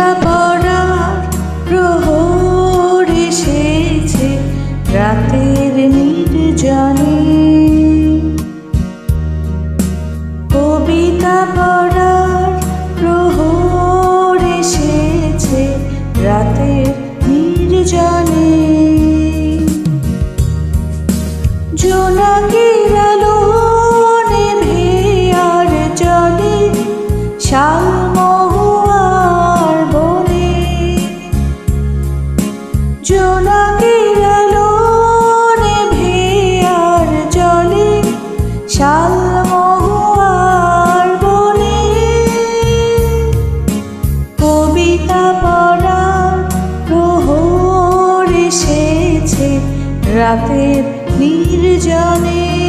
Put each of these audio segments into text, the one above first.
Baba পড়া প্রহর এসেছে। রাতের নির্জনে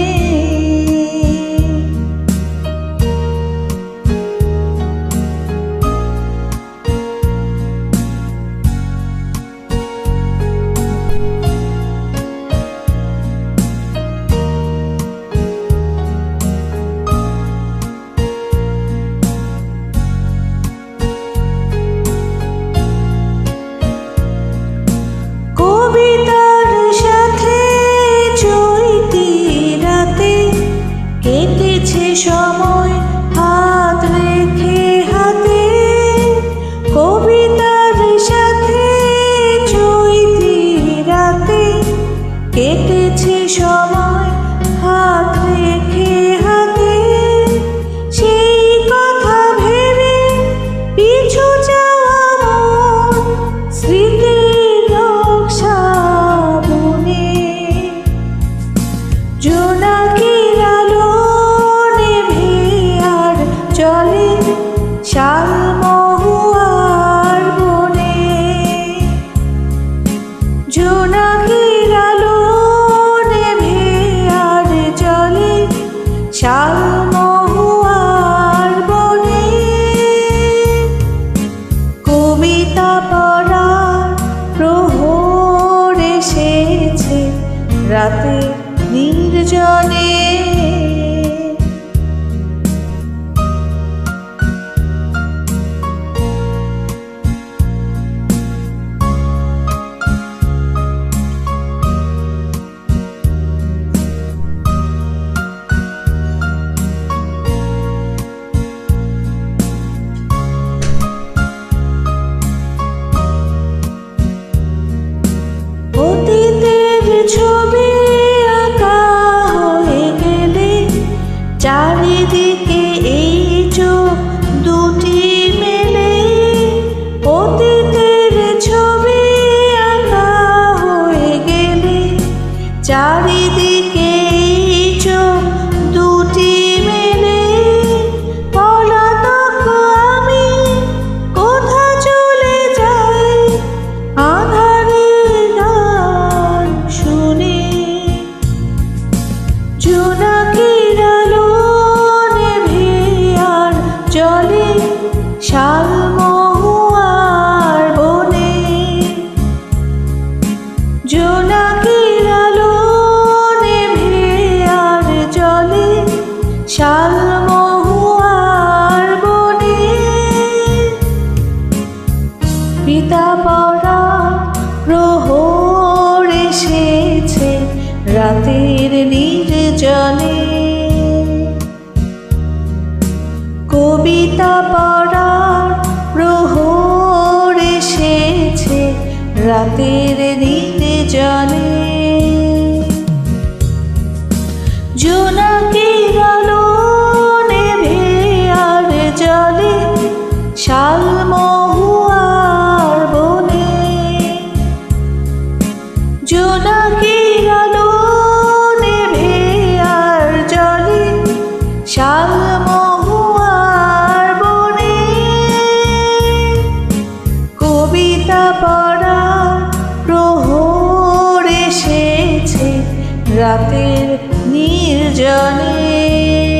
রাতে নির্জনে পড়ার প্রহর এসেছে রাতের নিতে জলে জোনাকিরা রাতের নির্জনে।